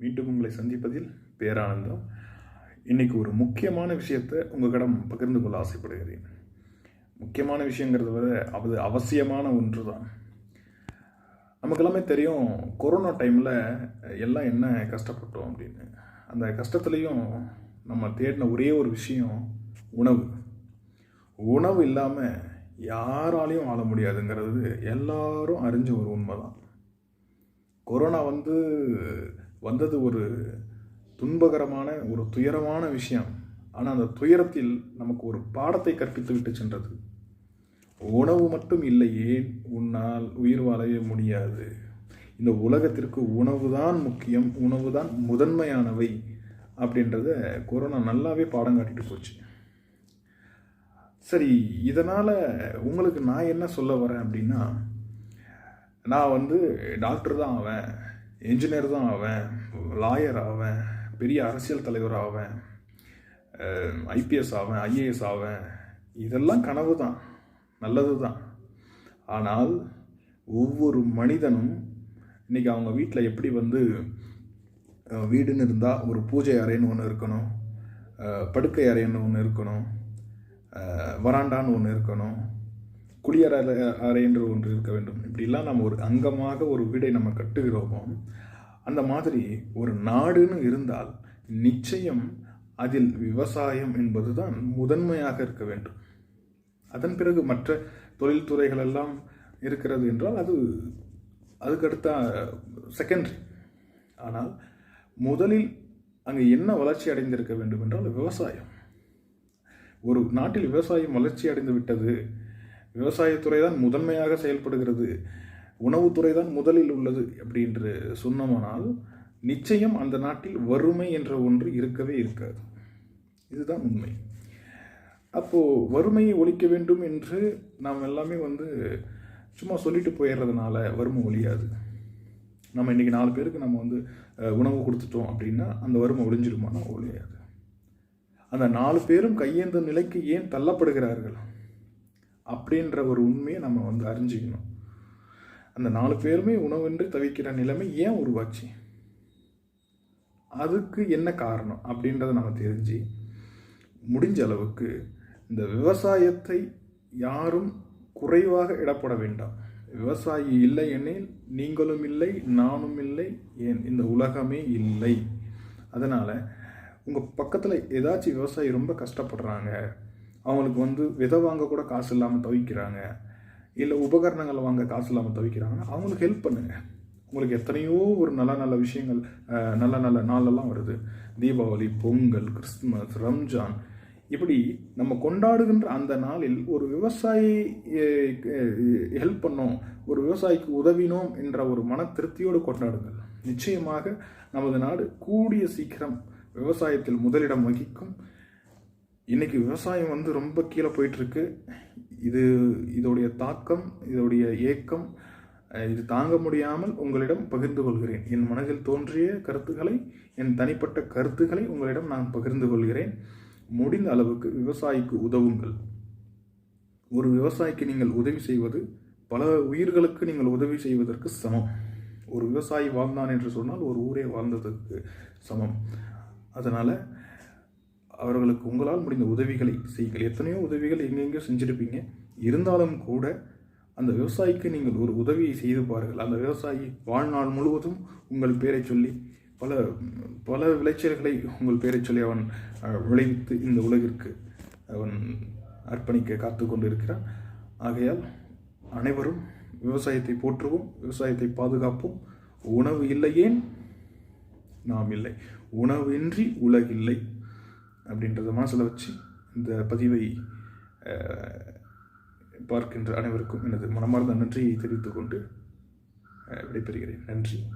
மீண்டும் உங்களை சந்திப்பதில் பேரானந்தம். இன்னைக்கு ஒரு முக்கியமான விஷயத்தை உங்களிடம் பகிர்ந்து கொள்ள ஆசைப்படுகிறேன். முக்கியமான விஷயங்கிறத விட அது அவசியமான ஒன்று தான் நமக்கெல்லாமே தெரியும் கொரோனா டைமில் எல்லாம் என்ன கஷ்டப்பட்டோம் அப்படின்னு. அந்த கஷ்டத்துலேயும் நம்ம தேடின ஒரே ஒரு விஷயம் உணவு. உணவு இல்லாமல் யாராலையும் ஆள முடியாதுங்கிறது எல்லாரும் அறிஞ்ச ஒரு உண்மை தான் கொரோனா வந்து வந்தது ஒரு துன்பகரமான ஒரு துயரமான விஷயம். ஆனால் அந்த துயரத்தில் நமக்கு ஒரு பாடத்தை கற்பித்து விட்டு சென்றது. உணவு மட்டும் இல்லை ஏன்? உன்னால் உயிர் வாழவே முடியாது. இந்த உலகத்திற்கு உணவு தான் முக்கியம் உணவு தான் முதன்மையானவை அப்படின்றத கொரோனா நல்லாவே பாடம் காட்டிட்டு போச்சு. சரி இதனால் உங்களுக்கு நான் என்ன சொல்ல வரேன் அப்படின்னா நான் வந்து டாக்டர் தான் ஆவேன். என்ஜினியர் தான் ஆவேன் லாயர் ஆவேன் பெரிய அரசியல் தலைவர் ஆவேன் ஐபிஎஸ் ஆவேன் ஐஏஎஸ் ஆவேன். இதெல்லாம் கனவு தான் நல்லது தான். ஆனால் ஒவ்வொரு மனிதனும் இன்றைக்கி அவங்க வீட்டில் எப்படி வந்து வீடுன்னு இருந்தால் ஒரு பூஜை அறைன்னு ஒன்று இருக்கணும் படுக்கை அறைன்னு ஒன்று இருக்கணும் வராண்டான்னு ஒன்று இருக்கணும் குளியற அறை என்று ஒன்று இருக்க வேண்டும். இப்படிலாம் நம்ம ஒரு அங்கமாக ஒரு வீடை நம்ம கட்டுகிறோமோ அந்த மாதிரி ஒரு நாடுன்னு இருந்தால் நிச்சயம் அதில் விவசாயம் என்பது தான் முதன்மையாக இருக்க வேண்டும். அதன் பிறகு மற்ற தொழில்துறைகள் எல்லாம் இருக்கிறது என்றால் அது அதுக்கடுத்த செகண்டரி ஆனால் முதலில் அங்கே என்ன வளர்ச்சி அடைந்திருக்க வேண்டும் என்றால் விவசாயம். ஒரு நாட்டில் விவசாயம் வளர்ச்சி அடைந்து விட்டது விவசாயத்துறை தான் முதன்மையாக செயல்படுகிறது. உணவுத்துறை தான் முதலில் உள்ளது அப்படின்று சொன்னோமானால் நிச்சயம் அந்த நாட்டில் வறுமை என்ற ஒன்று இருக்கவே இருக்காது. இதுதான் உண்மை. அப்போது வறுமையை ஒழிக்க வேண்டும் என்று நாம் எல்லாமே வந்து சும்மா சொல்லிட்டு போயிடுறதுனால வறுமை ஒழியாது. நம்ம இன்றைக்கி நாலு பேருக்கு நம்ம வந்து உணவு கொடுத்துட்டோம் அப்படின்னா அந்த வறுமை ஒழிஞ்சிருமானா? ஒழியாது. அந்த நாலு பேரும் கையேந்த நிலைக்கு ஏன் தள்ளப்படுகிறார்கள்? அப்படின்ற ஒரு உண்மையை நம்ம வந்து அறிஞ்சிக்கணும். அந்த நாலு பேருமே உணவின்றி தவிக்கிற நிலைமை ஏன் உருவாச்சு? அதுக்கு என்ன காரணம் அப்படின்றத நம்ம தெரிஞ்சு முடிஞ்ச அளவுக்கு இந்த விவசாயத்தை யாரும் குறைவாக இடப்பட வேண்டாம். விவசாயி இல்லை எனில் நீங்களும் இல்லை நானும் இல்லை ஏன்? இந்த உலகமே இல்லை. அதனால் உங்கள் பக்கத்தில் ஏதாச்சும் விவசாயி ரொம்ப கஷ்டப்படுறாங்க அவங்களுக்கு வந்து விதை வாங்க கூட காசு இல்லாமல் தவிக்கிறாங்க. இல்லை உபகரணங்களை வாங்க காசு இல்லாமல் தவிக்கிறாங்கன்னா அவங்களுக்கு ஹெல்ப் பண்ணுங்கள் உங்களுக்கு எத்தனையோ ஒரு நல்ல நல்ல விஷயங்கள் நல்ல நல்ல நாளெல்லாம் வருது. தீபாவளி பொங்கல் கிறிஸ்துமஸ் ரம்ஜான். இப்படி நம்ம கொண்டாடுகின்ற அந்த நாளில் ஒரு விவசாயி ஹெல்ப் பண்ணோம் ஒரு விவசாயிக்கு உதவினோம் என்ற ஒரு மன திருப்தியோடு கொண்டாடுங்கள். நிச்சயமாக நமது நாடு கூடிய சீக்கிரம் விவசாயத்தில் முதலிடம் வகிக்கும். இன்றைக்கி விவசாயம் வந்து ரொம்ப கீழே போயிட்டுருக்கு. இது இதோடைய தாக்கம் இதோடைய ஏக்கம் இது தாங்க முடியாமல் உங்களிடம் பகிர்ந்து கொள்கிறேன். என் மனதில் தோன்றிய கருத்துக்களை என் தனிப்பட்ட கருத்துக்களை உங்களிடம் நான் பகிர்ந்து கொள்கிறேன். முடிந்த அளவுக்கு விவசாயிக்கு உதவுங்கள். ஒரு விவசாயிக்கு நீங்கள் உதவி செய்வது பல உயிர்களுக்கு நீங்கள் உதவி செய்வதற்கு சமம். ஒரு விவசாயி வாழ்ந்தான் என்று சொன்னால் ஒரு ஊரே வாழ்ந்ததற்கு சமம். அதனால் அவர்களுக்கு உங்களால் முடிந்த உதவிகளை செய்யுங்கள். எத்தனையோ உதவிகள் எங்கெங்கேயோ செஞ்சிருப்பீங்க. இருந்தாலும் கூட அந்த விவசாயிக்கு நீங்கள் ஒரு உதவியை செய்து பாருங்கள். அந்த விவசாயி வாழ்நாள் முழுவதும் உங்கள் பேரை சொல்லி பல பல விளைச்சல்களை உங்கள் பேரை சொல்லி அவன் விளைவித்து இந்த உலகிற்கு அவன் அர்ப்பணிக்க காத்து கொண்டு இருக்கிறான் ஆகையால் அனைவரும் விவசாயத்தை போற்றுவோம் விவசாயத்தை பாதுகாப்போம். உணவு இல்லையேன் நாம் இல்லை. உணவின்றி உலகில்லை. அப்படின்றத மனசில் வச்சு இந்த பதிவை பார்க்கின்ற அனைவருக்கும் எனது மனமார்ந்த நன்றியை தெரிவித்துக்கொண்டு விடைபெறுகிறேன். நன்றி.